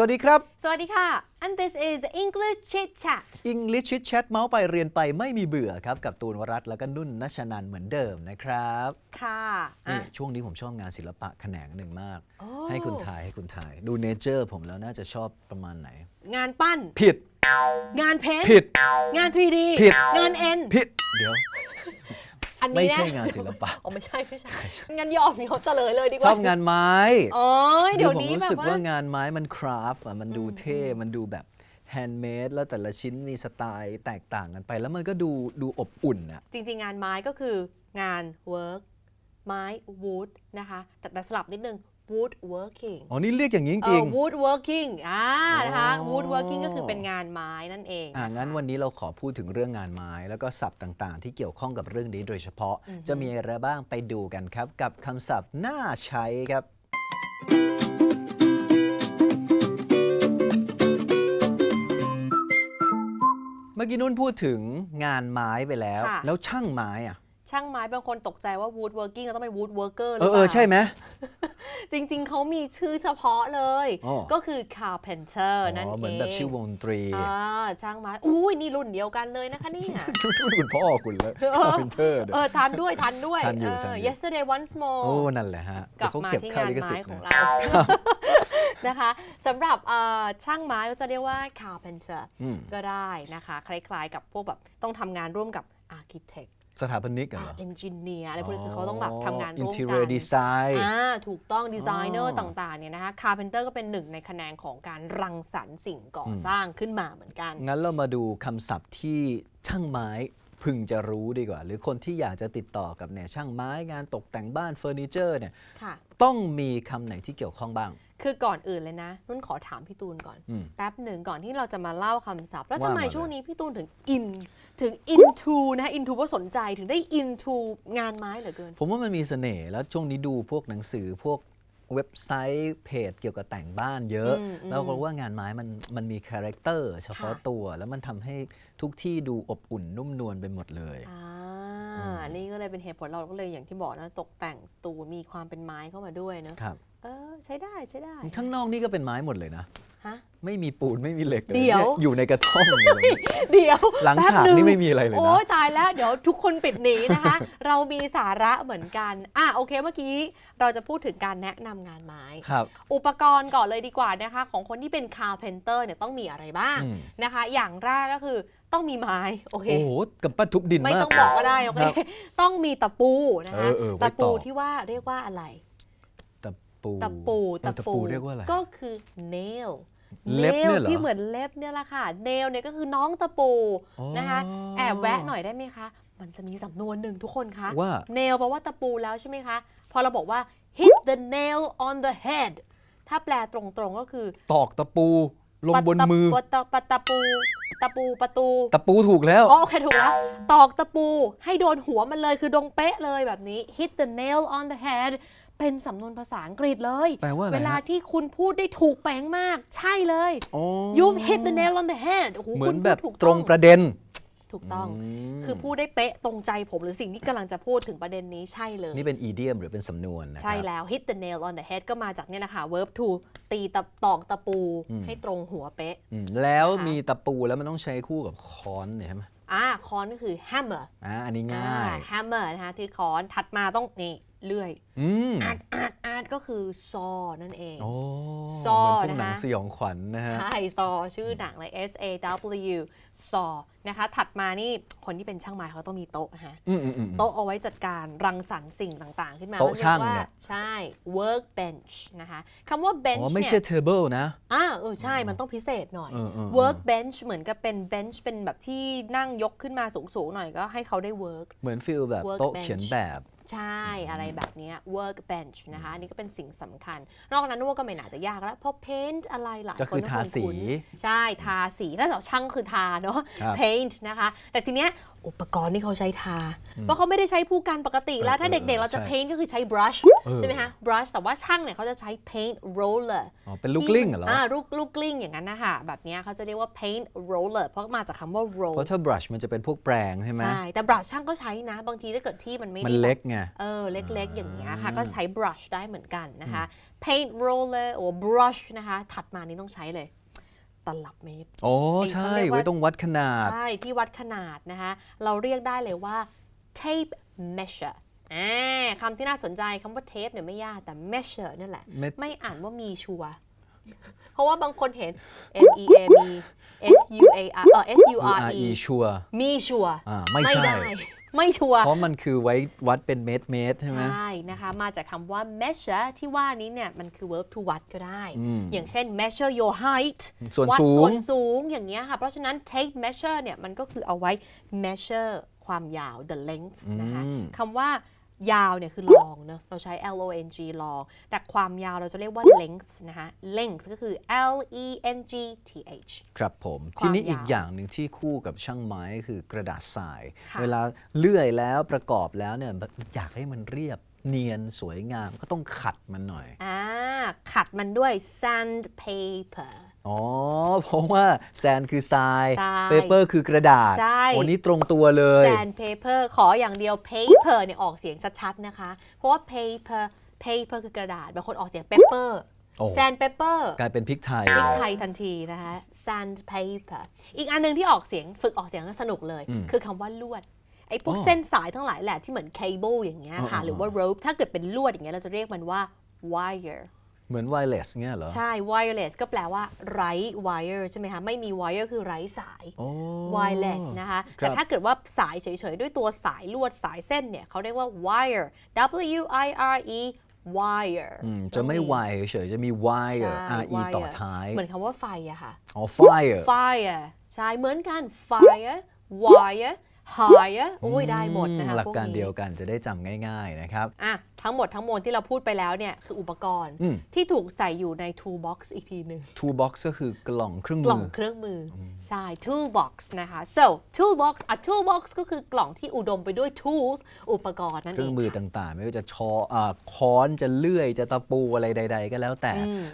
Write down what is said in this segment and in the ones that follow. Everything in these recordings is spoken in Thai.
สวัสดีครับ สวัสดีค่ะ and this is English Chit Chat English Chit Chat เมาส์ไปเรียนไปไม่มีเบื่อครับ กับตูนวรัตน์แล้วก็นุ่นนัชนันเหมือนเดิมนะครับค่ะอะนี่ช่วงนี้ผมชอบงานศิลปะแขนงหนึ่งมากโอ้ให้คุณทายให้คุณทาย ดูเนเจอร์ผมแล้วน่าจะชอบประมาณไหน งานปั้น ผิด งานเพ้นท์ผิด งาน 3D ผิด งานเอ็นผิด เดี๋ยว อันนี้ไม่นะใช่งานศิลปะ อ๋อไม่ใช่ไม่ใช่งั้นยอมยอมเฉลยเลยดีกชว่าอบงานไม้โอ้ยเดี๋ยวผมนี้รู้แบสึบกว่าว่างานไม้มันคราฟต์อะมันดูเท่มันดูแบบแฮนด์เมดแล้วแต่ละชิ้นมีสไตล์แตกต่างกันไป แล้วมันก็ดูดูอบอุ่นอะจริง ๆ งานไม้ก็คืองาน work ไม้ wood นะคะแต่แต่สลับนิดนึง wood working อ๋อ นี่เรียกอย่างนี้จเอริอง wood working อ่านะคะอ๋อ wood working ก็คือเป็นงานไม้นั่นเองอ่าะคะงั้นวันนี้เราขอพูดถึงเรื่องงานไม้ แล้วก็ศัพท์ต่างๆ ที่เกี่ยวข้องกับเรื่องนี้โดยเฉพาะ จะมีอะไรบ้างไปดูกันครับ กับคำศัพท์น่าใช้ครับ เมื่อกี้นุ่นพูดถึงงานไม้ไปแล้ว ค่ะ แล้วช่างไม้อะ ช่างไม้บางคนตกใจว่า wood working เราต้องเป็น wood worker หเอรืออเปเอล่าอใช่ไหม จริง ๆ เขามีชื่อเฉพาะเลย อ๋อ ก็คือ carpenter นั่นอ๋อเองเหมือนแบบชื่อวงดนตรีอ่าช่างไม้ อุ้ยนี่รุ่นเดียวกันเลยนะคะเนี่ยรุ่นคุณพ่อคุณเลยเออพินเตอร์เออทันด้วยทันด้วยทันอยู่เออทันอยู่ yesterday once more โอ้นั่นแหละฮะกลับเดี๋ยวเขามาเก็บที่านค่างลิขไม้สิทธิ์ของนะเรา นะคะสำหรับเอ่อช่างไม้ก็จะเรียกว่า carpenter อืม ก็ได้นะคะ คล้ายๆกับพวกแบบต้องทำงานร่วมกับ architect สถาปนิกเหรอ engineer อะไรพวกนี้คือเขาต้องแบบทำงานร่วม interior กัน design อ่าถูกต้องดีไซเนออ๋ร์อต่างๆเนี่ยนะคะ carpenter ก็เป็นหนึ่งในแขนงของการรังสรรค์สิ่งก่ออสร้างขึ้นมาเหมือนกัน งั้นเรามาดูคำศัพท์ที่ช่างไม้พึงจะรู้ดีกว่า หรือคนที่อยากจะติดต่อกับเนี่ยช่างไม้งานตกแต่งบ้านเฟอร์นิเจอร์เนี่ยค่ะต้องมีคำไหนที่เกี่ยวข้องบ้าง คือก่อนอื่นเลยนะนุ่นขอถามพี่ตูนก่อน อืม แป๊บหนึ่งก่อนที่เราจะมาเล่าคำศัพท์ แล้วว่าทำไมมาเลย ช่วงนี้พี่ตูนถึงอิน ถึง into นะ into ว่าสนใจถึงได้ into งานไม้เหลือเกิน ผมว่ามันมีเสน่ห์แล้วช่วงนี้ดูพวกหนังสือพวกเว็บไซต์เพจเกี่ยวกับแต่งบ้านเยอะ อืมอืมแล้วก็รู้ว่างานไม้มันมันมีคาแรคเตอร์เฉพาะค่ะ ตัว แล้วมันทำให้ทุกที่ดูอบอุ่นนุ่มนวลไปหมดเลย อ่า นี่ก็เลยเป็นเหตุผลเราก็เลยอย่างที่บอกนะตกแต่งสตูมีความเป็นไม้เข้ามาด้วยเนอะครับ เออใช้ได้ใช้ได้ ข้างนอกนี่ก็เป็นไม้หมดเลยนะ ฮะ ไม่มีปูนไม่มีเหล็กเลยเดี๋ยว นี่อยู่ในกระท่อมเลย เดี๋ยวหลังแป๊บฉากนึ่นี่ไม่มีอะไรเลยนะ โอ้ยตายแล้ว เดี๋ยวทุกคนปิดหนีนะคะ เรามีสาระเหมือนกัน อะโอเคเมื่อกี้ เราจะพูดถึงการแนะนำงานไม้ ครับ อุปกรณ์ก่อนเลยดีกว่านะคะ ของคนที่เป็น carpenter เนี่ยต้องมีอะไรบ้างอืม นะคะ อย่างแรกก็คือต้องมีไม้โอเค โอ้โหกับปั้นทุบดินไม่มาก ต้องบอกก็ได้โอเคครับต้องมีตะปูนะคะเออเออไว้ตะปูตอกที่ว่าเรียกว่าอะไรตะ ปูตะปูเออตะปูเรียกว่าอะไรก็คือ nail เล็บเนี่ยเหรอที่เหมือนเล็บเนี่ยแหละค่ะ nail เนี่ยก็คือน้องตะปูอ๋อนะคะแอบแวะหน่อยได้ไหมคะ มันจะมีสำนวนหนึ่งทุกคนคะว่า nail แปลว่าตะปูแล้วใช่ไหมคะ พอเราบอกว่า hit the nail on the head ถ้าแปลตรงๆก็คือ ตอกตะปูลงบนมือปะตะปะตะปูตะปูประตู ตะปูถูกแล้วอ๋อโอเคถูกแล้ว ตอกตะปูให้โดนหัวมันเลยคือดงเป๊ะเลยแบบนี้ hit the nail on the head เป็นสำนวนภาษาอังกฤษเลย แปลว่าอะไรฮะ เวลาที่คุณพูดได้ถูกแปลงมาก ใช่เลย อ๋อ you've hit the nail on the head โอ้โหเหมือนคุณพูดแบบถูกตรงอประเด็น ถูกต้องมคือพูดได้เป๊ะตรงใจผมหรือสิ่งที่กำลังจะพูดถึงประเด็นนี้ใช่เลย นี่เป็นอีเดียมหรือเป็นสำนวนนะครับใช่แล้ว hit the nail on the head ก็มาจากเนี่ยนะคะ verb to ตีตะตอกตะปูอืมให้ตรงหัวเป๊ะ อืมแล้วนะคะมีตะปูแล้วมันต้องใช้คู่กับค้อนเนี่ยใช่ไหมอ่าค้อนก็คือ hammer อ่าอันนี้อ่าง่าย hammer นะคะที่ค้อนถัดมาต้องนี่ เลื่อยอืมอาดอาดอาดก็คือซอ นั่นเองโอ้ซอเหมือนพวกหนังนะคะสยองขวัญนะฮะ ใช่ซอ ชื่อหนังเลย S A W ซอ นะคะ ถัดมานี่คนที่เป็นช่างไม้เขาต้องมีโต๊ะฮะอืมอืมอืมโต๊ะเอาไว้จัดการรังสรรค์สิ่งต่าง ๆ ขึ้นมาโต๊ะขรีกช่างว่าเนี่ยใช่ workbench นะคะคำว่า bench อ๋อไม่เนี่ใช่ย table นะอ่าเออใช่มันต้องพิเศษหน่อยเออเออเออ workbench เหมือนกับเป็น bench เป็นแบบที่นั่งยกขึ้นมาสูง ๆ หน่อยก็ให้เขาได้ work เหมือนฟิลแบบโต๊ะ Workbench เขียนแบบ ใช่อะไรแบบเนี้ย workbench นะคะอันนี่ก็เป็นสิ่งสำคัญ นอกนั้นว่าก็ไม่น่าจะยากแล้วเพราะ paint อะไรหลายก็คคืนอก็ทาคงสีคุ้นใช่ทาสีถ้าสำหรับช่างคือทาเนาะครับ paint นะคะ แต่ทีเนี้ย อุปกรณ์ที่เขาใช้ทา เพราะเขาไม่ได้ใช้ผู้กันปกติแล้วเออถ้าเอเด็อกๆ เราจะใช่ paint ก็คือใช้ brush เออใช่ไหมคะ brush แต่ว่าช่างเนี่ยเขาจะใช้ paint roller อ๋อ เป็นลูกกลิ้งเหรออ่าลูกลูกกลิ้งอย่างนั้นนะคะแบบเนี้ยเขาจะเรียกว่า paint roller เพราะมาจากคำว่า roll เพราะถ้า brush มันจะเป็นพวกแปรงใช่ไหมใช่แต่ brush ช่างก็ใช้นะ บางทีถ้าเกิดที่มันไม่มันได้แบบเล็กไงเออเล็กๆ อย่างเงี้ยค่ะก็ใช้ brush ได้เหมือนกันนะคะ paint roller โอ้ brush นะคะถัดมานี้ต้องใช้เลย ตลับเมตรโอ้ไอ้ใช่เขาเรียกว่าไว้ต้องวัดขนาด ใช่ ที่วัดขนาดนะคะ เราเรียกได้เลยว่า tape measure อ่าคำที่น่าสนใจคำว่า tape เนี่ยไม่ยากแต่ measure นั่นแหละเม็ดไม่อ่านว่ามีชัวร์เพราะว่าบางคนเห็น m e a m s u a r เออ s u r e URE ชัวร์มีชัวร์อ่าไม่ใช่ ได้ไม่ชัวร์เพราะมันคือไว้วัดเป็นเมตรเมตรใช่ไหมใช่นะคะ มาจากคำว่า measure ที่ว่านี้เนี่ยมันคือ verb to วัดก็ได้ อย่างเช่น measure your height ส่วนวัดสูส่งวนสูงอย่างเงี้ยค่ะ เพราะฉะนั้น take measure เนี่ยมันก็คือเอาไว้ measure ความยาว the length นะคะคำว่า ยาวเนี่ยคือ long เนอะเราใช้ l o n g long แต่ความยาวเราจะเรียกว่า length นะคะ length ก็คือ l e n g t h ครับผมความทีนี้อีกยาวอย่างหนึ่งที่คู่กับช่างไม้ก็คือกระดาษทรายค่ะเวลาเลื่อยแล้วประกอบแล้วเนี่ยแบบอยากให้มันเรียบ เนียนสวยงามก็ต้องขัดมันหน่อย อ่าขัดมันด้วย sandpaper อ๋อ เพราะว่าแซนคือทรายทราย เปเปอร์คือกระดาษใช่ วันนี้ตรงตัวเลย sandpaper ขออย่างเดียว paper เนี่ยออกเสียงชัดๆนะคะ เพราะว่า paper paper คือกระดาษบางคนออกเสียง paper โอ้ sandpaper กลายเป็นพริกไทย พริกไทยทันทีนะคะ sandpaper อีกอันหนึงที่ออกเสียงฝึกออกเสียงก็สนุกเลยคือคำว่าลวด ไอ้พวกอ๋อเส้นสายทั้งหลายแหละที่เหมือน cable อย่างเงี้ยค่ะอ๋อหรือว่า rope ถ้าเกิดเป็นลวดอย่างเงี้ยเราจะเรียกมันว่า wire เหมือนไวเลสเงี้ยเหรอ ใช่ wireless ก็แปลว่าไร้ wire ใช่ไหมคะ ไม่มี wire คือไร้สายโอ้ wireless นะคะครับแต่ถ้าเกิดว่าสายเฉย ๆ ด้วยตัวสายลวดสายเส้นเนี่ยเขาเรียกว่า wire w i r e wire อืมจะไม่ไวเฉยๆจะมี wire ใช่ r e wire ต่อท้าย เหมือนคำว่าไฟอะค่ะ อ๋อ fire fire ใช่ เหมือนกัน fire wire hire โอ้ยได้หมดนะคะหลักพวการนี้เดียวกันจะได้จำง่ายๆนะครับอะทั้งหมดทั้งมวลที่เราพูดไปแล้วเนี่ยคืออุปกรณ์อืมที่ถูกใส่อยู่ใน toolbox อีกทีหนึ่ง toolbox ก็คือกล่องเครื่องกล่มืองอเครื่องมืออใช่ toolbox นะคะ so toolbox a toolbox ก็คือกล่องที่อุดมไปด้วย tools อุปกรณ์นั่นเคเอรื่องงมือค่ะต่างๆ ไม่ว่าจะชออาค้อนจะเลื่อยจะตะปูอะไรใด ๆ ก็แล้วแต่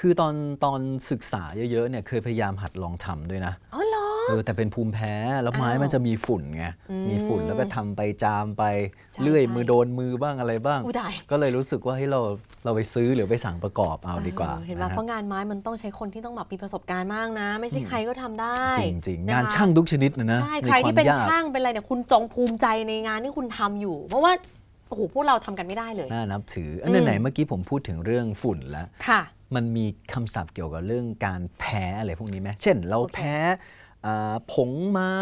คือตอนตอนศึกษาเยอะๆเนี่ยเคยพยายามหัดลองทำด้วยนะอ๋อ เหรอเออแต่เป็นภูมิแพ้แล้วไม้อ้าวมันจะมีฝุ่นไงมีฝุ่นแล้วก็ทำไปจามไปใช่เลื่อยใช่มือโดนมือบ้างอะไรบ้างอุ๊ยตายก็เลยรู้สึกว่าให้เราเราไปซื้อหรือไปสั่งประกอบเอาดีกว่าเออเห็นไหมนะฮะเพราะงานไม้มันต้องใช้คนที่ต้องแบบมีประสบการณ์มากนะ ไม่ใช่ใครก็ทำได้จริงๆะคะงานช่างทุกชนิดนะนะใช่ในใครควาที่มเป็นยากช่างเป็นอะไรเนี่ยคุณจงภูมิใจในงานที่คุณทำอยู่ เพราะว่าโอ้โหพวกเราทำกันไม่ได้เลยน่านับถืออันไหนๆเมื่อกี้ผมพูดถึงเรื่องฝุ่นแล้วค่ะมันมีคำศัพท์เกี่ยวกับเรื่องการแพ้อะไรพวกนี้ไหมเช่น เราโอเคแพ้อ่า ผงไม้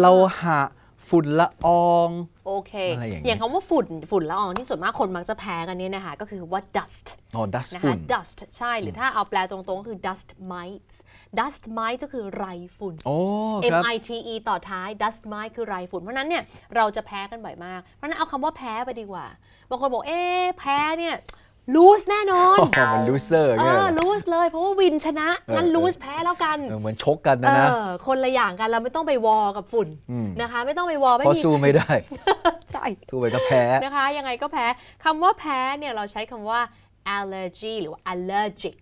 เราหะฝุ่นละออง โอเค อะไรอย่างนี้อย่างคำว่าฝุ่นฝุ่นละอองที่ส่วนมากคนมักจะแพ้กันเนี่ยนะคะ ก็คือว่า dust อ๋อ dust นะคะ ฝุ่น dust ใช่ หรือถ้าเอาแปลตรงๆก็คือ dust mites dust mite ก็คือไรฝุ่น โอ้ M ครับ I T E ต่อท้าย dust mite คือไรฝุ่น เพราะฉะนั้นเนี่ยเราจะแพ้กันบ่อยมาก เพราะฉะนั้นเอาคำว่าแพ้ไปดีกว่า บางคนบอก เอ๊ะแพ้เนี่ย lose แน่นอนอ๋อมัน loser เอเนี่ยอ lose เลย เพราะว่าวินชนะงั้นเออ lose แพ้แล้วกันเออเหมือนชกกันเอนะนะอคนละอย่างกันเราไม่ต้องไปวอกับฝุ่นนะคะ ไม่ต้องไปวอไม่เพราะมีสู้ไม่ได้ใช่สู้ไปก็แพ้นะคะ ยังไงก็แพ้คำว่าแพ้เนี่ยเราใช้คำว่า allergy หรือว่า allergic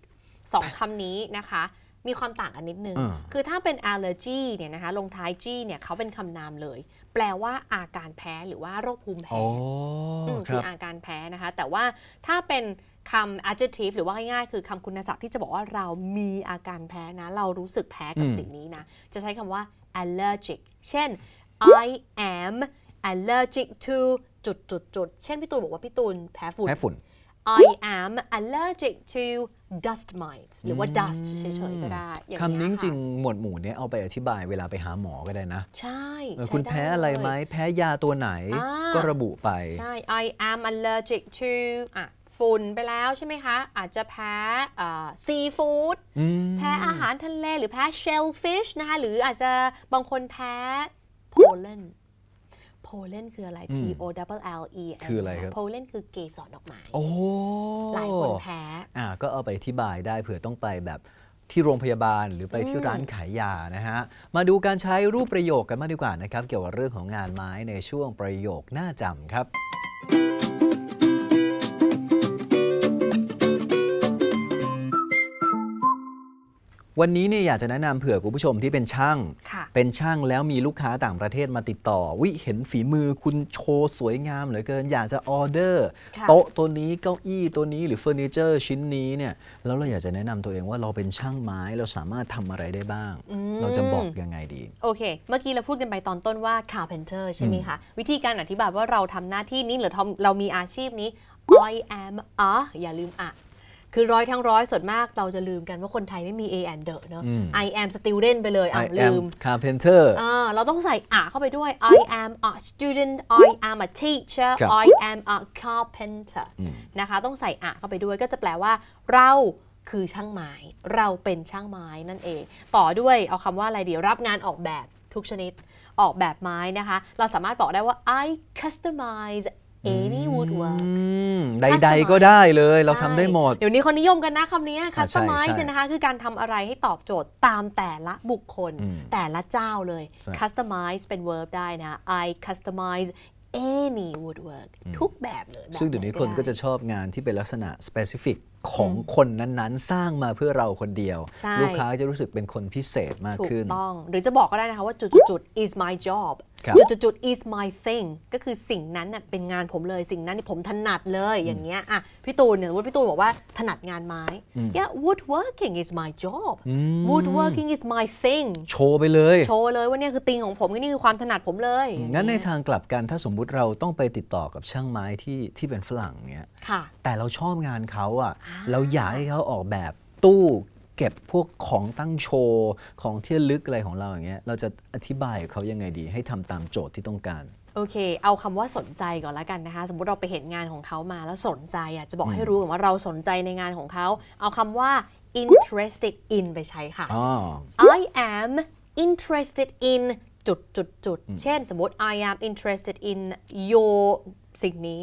สองคำนี้นะคะ มีความต่างกันนิดนึงอ่าคือถ้าเป็น allergy เนี่ยนะคะ ลงท้าย g เนี่ยเขาเป็นคำนามเลย แปลว่าอาการแพ้หรือว่าโรคภูมิแพ้โอ้อืมคคือรับอาการแพ้นะคะ แต่ว่าถ้าเป็น คำ adjective หรือว่าง่ายๆ คือคำคุณศัพท์ที่จะบอกว่าเรามีอาการแพ้นะ เรารู้สึกแพ้กับอืมสิ่งนี้นะ จะใช้คำว่า allergic เช่น I am allergic to จุดจุดจุดๆๆเช่นพี่ตูนบอกว่าพี่ตูนแพ้ฝุ่น แพ้ฝุ่น I am allergic to dust mites หรือว่า dust เฉยๆก็ได้อย่างเงี้ยคำนี้จริงค่ะๆหมวดหมู่เนี้ยเอาไปอธิบายเวลาไปหาหมอก็ได้นะ ใช่เออใช้คุณด้แพ้อะไรไหม เลย แพ้ยาตัวไหน อ่า ก็ระบุไป ใช่ I am allergic to อะ ฝุ่นไปแล้วใช่ไหมคะ อาจจะแพ้ซีฟู้ดอืมแพ้อาหารทะเลหรือแพ้ shellfish นะคะ หรืออาจจะบางคนแพ้ pollen pollen คืออะไร P O L L E N คืออะไรครับ pollen คือเกสรดอกไม้โอ้โหหลายคนแพ้อ่าก็เอาไปอธิบายได้เผื่อต้องไปแบบที่โรงพยาบาลหรือไปที่ร้านขายยานะฮะ มาดูการใช้รูปประโยคกันมากดีกว่านะครับ เกี่ยวกับเรื่องของงานไม้ในช่วงประโยคน่าจำครับ วันนี้เนี่ยอยากจะแนะนำเผื่อคุณผู้ชมที่เป็นช่างค่ะเป็นช่างแล้วมีลูกค้าต่างประเทศมาติดต่อ วิเห็นฝีมือคุณโชว์สวยงามเหลือเกิน อยากจะออเดอร์ค่ะโต๊ะตัวนี้เก้าอี้ตัวนี้หรือเฟอร์นิเจอร์ชิ้นนี้เนี่ยแล้วเราอยากจะแนะนำตัวเองว่าเราเป็นช่างไม้เราสามารถทำอะไรได้บ้าง เราจะบอกยังไงดี โอเค เมื่อกี้เราพูดกันไปตอนต้นว่า carpenter ใช่ไหมคะวิธีการอธิบายว่าเราทำหน้าที่นี้หรือทำเรามีอาชีพนี้ I am a อย่าลืมอะ คือร้อยทั้งร้อยส่วนมากเราจะลืมกันว่าคนไทยไม่มี a and the เนอะ I am student ไปเลย I อะ am ลืม carpenter อ่าเราต้องใส่อะเข้าไปด้วย I am a student I am a teacher ครับ I am a carpenter นะคะต้องใส่อะเข้าไปด้วยก็จะแปลว่า เราคือช่างไม้ เราเป็นช่างไม้นั่นเอง ต่อด้วยเอาคำว่าอะไรดีรับงานออกแบบทุกชนิดออกแบบไม้นะคะ เราสามารถบอกได้ว่า I customize any woodwork อืมใดๆก็ได้เลย เราทำได้หมด เดี๋ยวนี้เขานิยมกันนะคำนี้อ่าใช่ customize ใช่เนี่ยนะคะ คือการทำอะไรให้ตอบโจทย์ตามแต่ละบุคคล แต่ละเจ้าเลยใช่ customize เป็น verb ได้นะ I customize any woodwork ทุกแบบเลยแบบซึ่งเดี๋ยวนี้ไหคนก็จะชอบงานที่เป็นลักษณะ specific ของคนนั้นๆ สร้างมาเพื่อเราคนเดียวใช่ลูกค้าจะรู้สึกเป็นคนพิเศษมากถูกขึ้นต้อง หรือจะบอกก็ได้นะคะว่าจุดๆๆ is my job ครับจุดๆๆ is my thing ก็คือสิ่งนั้นน่ะเป็นงานผมเลยสิ่งนั้นนี่ผมถนัดเลยอย่างเงี้ยอะพี่ตูนเนี่ยสมมติพี่ตูนบอกว่าถนัดงานไม้ yeah woodworking is my job woodworking is my thing โชว์ไปเลย โชว์เลยว่าเนี่ยคือติงของผมนี่คือความถนัดผมเลย งั้นในอย่างเงี้ยทางกลับกันถ้าสมมุติเราต้องไปติดต่อกับช่างไม้ที่ที่เป็นฝรั่งเนี้ยค่ะแต่เราชอบงานเขาอะเราอยากให้เขาออกแบบตู้ เก็บพวกของตั้งโชว์ของที่ระลึกอะไรของเราอย่างเงี้ยเราจะอธิบายกับเขายังไงดี ให้ทำตามโจทย์ที่ต้องการโอเค เอาคำว่าสนใจก่อนละกันนะคะ สมมติเราไปเห็นงานของเขามาแล้วสนใจอะจะบอกให้รู้ก่อนว่าเราสนใจในงานของเขา เอาคำว่า interested in ไปใช้ค่ะอ๋อ I am interested in จุดจุดจุดเช่นสมมติ I am interested in your สิ่งนี้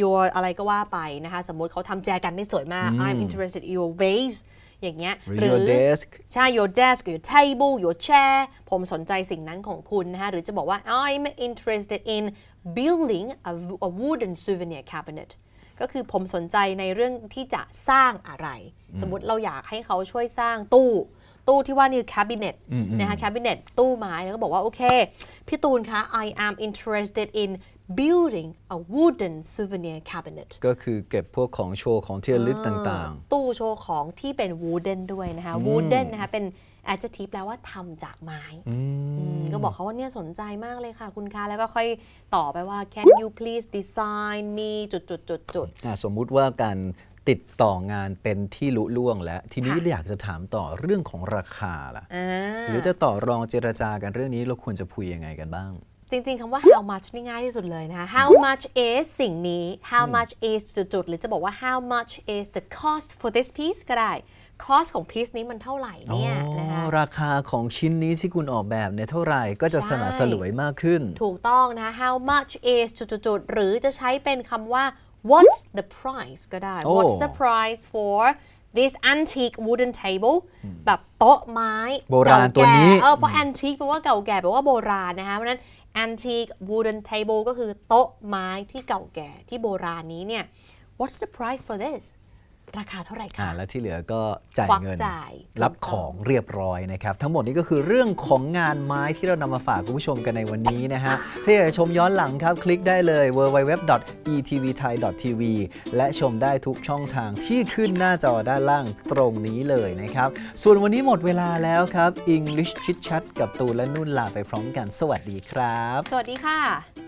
your อะไรก็ว่าไปนะคะ สมมติเขาทำแจกันได้สวยมาก I'm interested in your vase อย่างเงี้ยหรือ your desk ใช่ your desk your table your chair ผมสนใจสิ่งนั้นของคุณนะคะหรือจะบอกว่า I'm interested in building a, a wooden souvenir cabinet ก็คือผมสนใจในเรื่องที่จะสร้างอะไร สมมุติเราอยากให้เขาช่วยสร้างตู้ ตู้ที่ว่านี่คือ cabinet นะคะ cabinet ตู้ไม้แล้วก็บอกว่า โอเค พี่ตูนคะ I am interested in building a wooden souvenir cabinet ก็คือเก็บพวกของโชว์ของที่ระลึกต่างตู้โชว์ของที่เป็น wooden ด้วยนะคะ wooden นะคะเป็น adjective แปลว่าทำจากไม้อืมก็บอกเขาว่าเนี่ยสนใจมากเลยค่ะคุณคะแล้วก็ค่อยต่อไปว่า can you please design me จุดจุดจุดจุดๆอะสมมุติว่าการติดต่องานเป็นที่ลุล่วงแล้ว ทีนี้ค่ะอยากจะถามต่อเรื่องของราคาล่ะอ่าหรือจะต่อรองเจรจากันเรื่องนี้เราควรจะคุยยังไงกันบ้าง จริงๆคำว่า how much นี่ง่ายที่สุดเลยนะคะ how much is สิ่งนี้ how much is จุดๆ หรือจะบอกว่า how much is the cost for this piece ก็ได้ cost ของ piece นี้มันเท่าไหร่เนี่ยนะคะอ๋อราคาของชิ้นนี้ที่คุณออกแบบเนี่ยเท่าไหร่ก็จะใช่สละสลวยมากขึ้น ถูกต้องนะคะ how much is จุดๆๆหรือจะใช้เป็นคำว่า what's the price ก็ได้โอ้ what's the price for this antique wooden table แบบโต๊ะไม้โบราณตัวนี้เก่าแก่เออเพราะ antique แปลว่าเก่าแก่แปลว่าโบราณนะคะเพราะฉะนั้น antique wooden table ก็คือโต๊ะไม้ที่เก่าแก่ที่โบราณนี้เนี่ย what's the price for this ราคาเท่าไหร่อ่าคะแล้วที่เหลือก็จ่ายควักเงิน จ่ายรับถูกต้องของเรียบร้อยนะครับ ทั้งหมดนี้ก็คือเรื่องของงานไม้ที่เรานำมาฝากคุณผู้ชมกันในวันนี้นะฮะถ้าอยากจะชมย้อนหลังครับ คลิกได้เลย www.etvthai.tv และชมได้ทุกช่องทางที่ขึ้นหน้าจอด้านล่างตรงนี้เลยนะครับ ส่วนวันนี้หมดเวลาแล้วครับ English Chit Chat กับตูนและนุ่นลาไปพร้อมกัน สวัสดีครับ สวัสดีค่ะ